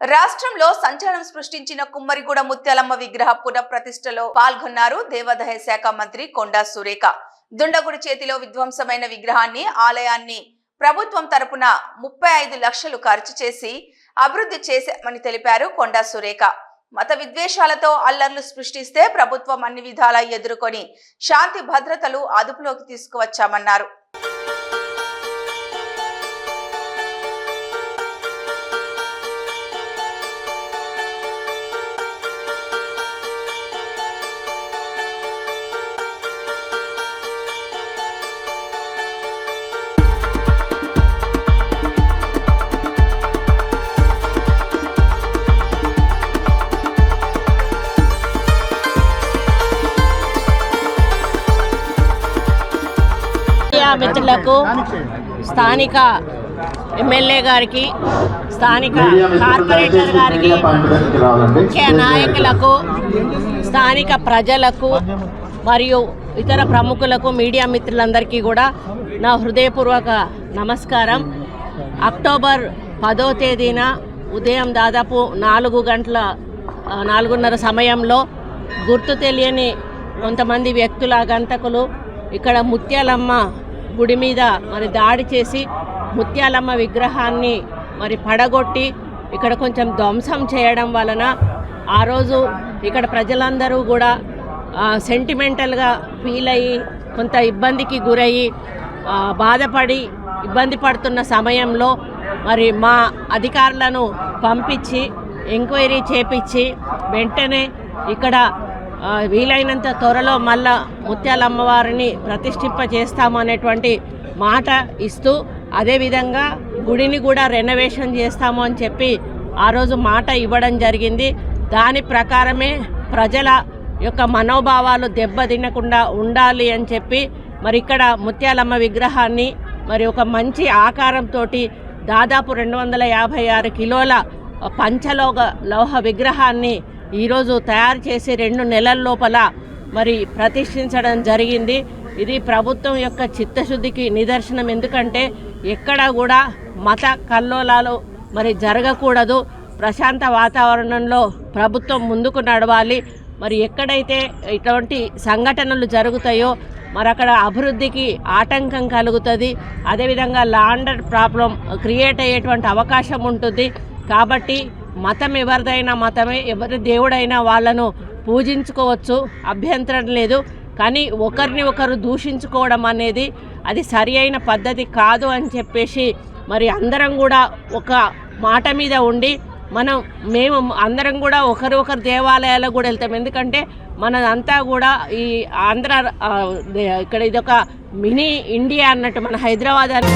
రాష్ట్రంలో సంచలనం సృష్టించిన కుమ్మరిగూడ ముత్యాలమ్మ విగ్రహ పునఃప్రతిష్టలో పాల్గొన్నారు దేవాదాయ శాఖ మంత్రి కొండా సురేఖ. దుండగుడి చేతిలో విధ్వంసమైన విగ్రహాన్ని ఆలయాన్ని ప్రభుత్వం తరపున ముప్పై ఐదు లక్షలు ఖర్చు చేసి అభివృద్ధి చేశామని తెలిపారు కొండా సురేఖ. మత విద్వేషాలతో అల్లర్లు సృష్టిస్తే ప్రభుత్వం అన్ని విధాలా ఎదుర్కొని శాంతి భద్రతలు అదుపులోకి తీసుకువచ్చామన్నారు. మీడియా మిత్రులకు స్థానిక ఎమ్మెల్యే గారికి స్థానిక కార్పొరేటర్ గారికి ముఖ్య నాయకులకు స్థానిక ప్రజలకు మరియు ఇతర ప్రముఖులకు మీడియా మిత్రులందరికీ కూడా నా హృదయపూర్వక నమస్కారం. అక్టోబర్ పదో తేదీన ఉదయం దాదాపు నాలుగు గంటల నాలుగున్నర సమయంలో గుర్తు తెలియని కొంతమంది వ్యక్తుల గంతకులు ఇక్కడ ముత్యాలమ్మ గుడి మీద మరి దాడి చేసి ముత్యాలమ్మ విగ్రహాన్ని మరి పడగొట్టి ఇక్కడ కొంచెం ధ్వంసం చేయడం వలన ఆ రోజు ఇక్కడ ప్రజలందరూ కూడా సెంటిమెంటల్గా ఫీల్ అయ్యి కొంత ఇబ్బందికి గురయ్యి బాధపడి ఇబ్బంది పడుతున్న సమయంలో మరి మా అధికారులను పంపించి ఎంక్వైరీ చేపించి వెంటనే ఇక్కడ వీలైనంత త్వరలో మళ్ళా ముత్యాల అమ్మవారిని ప్రతిష్ఠింప చేస్తాము అనేటువంటి మాట ఇస్తూ అదేవిధంగా గుడిని కూడా రెనోవేషన్ చేస్తాము అని చెప్పి ఆ రోజు మాట ఇవ్వడం జరిగింది. దాని ప్రకారమే ప్రజల యొక్క మనోభావాలు దెబ్బతినకుండా ఉండాలి అని చెప్పి మరి ఇక్కడ ముత్యాలమ్మ విగ్రహాన్ని మరి ఒక మంచి ఆకారంతో దాదాపు రెండు వందల యాభై ఆరు కిలోల పంచలోహ లోహ విగ్రహాన్ని ఈరోజు తయారు చేసి రెండు నెలల లోపల మరి ప్రతిష్ఠించడం జరిగింది. ఇది ప్రభుత్వం యొక్క చిత్తశుద్ధికి నిదర్శనం. ఎందుకంటే ఎక్కడ కూడా మత కల్లోలాలు మరి జరగకూడదు. ప్రశాంత వాతావరణంలో ప్రభుత్వం ముందుకు నడవాలి. మరి ఎక్కడైతే ఇటువంటి సంఘటనలు జరుగుతాయో మరి అక్కడ అభివృద్ధికి ఆటంకం కలుగుతుంది. అదేవిధంగా లాండర్ ప్రాబ్లం క్రియేట్ అయ్యేటువంటి అవకాశం ఉంటుంది. కాబట్టి మతం ఎవరిదైనా మతమే ఎవరి దేవుడైనా వాళ్ళను పూజించుకోవచ్చు అభ్యంతరం లేదు. కానీ ఒకరిని ఒకరు దూషించుకోవడం అనేది అది సరి అయిన పద్ధతి కాదు అని చెప్పేసి మరి అందరం కూడా ఒక మాట మీద ఉండి మనం మేము అందరం కూడా ఒకరు ఒకరు దేవాలయాలకు కూడా వెళ్తాం. ఎందుకంటే మనదంతా కూడా ఈ ఆంధ్ర ఇక్కడ ఇదొక మినీ ఇండియా అన్నట్టు మన హైదరాబాద్ అని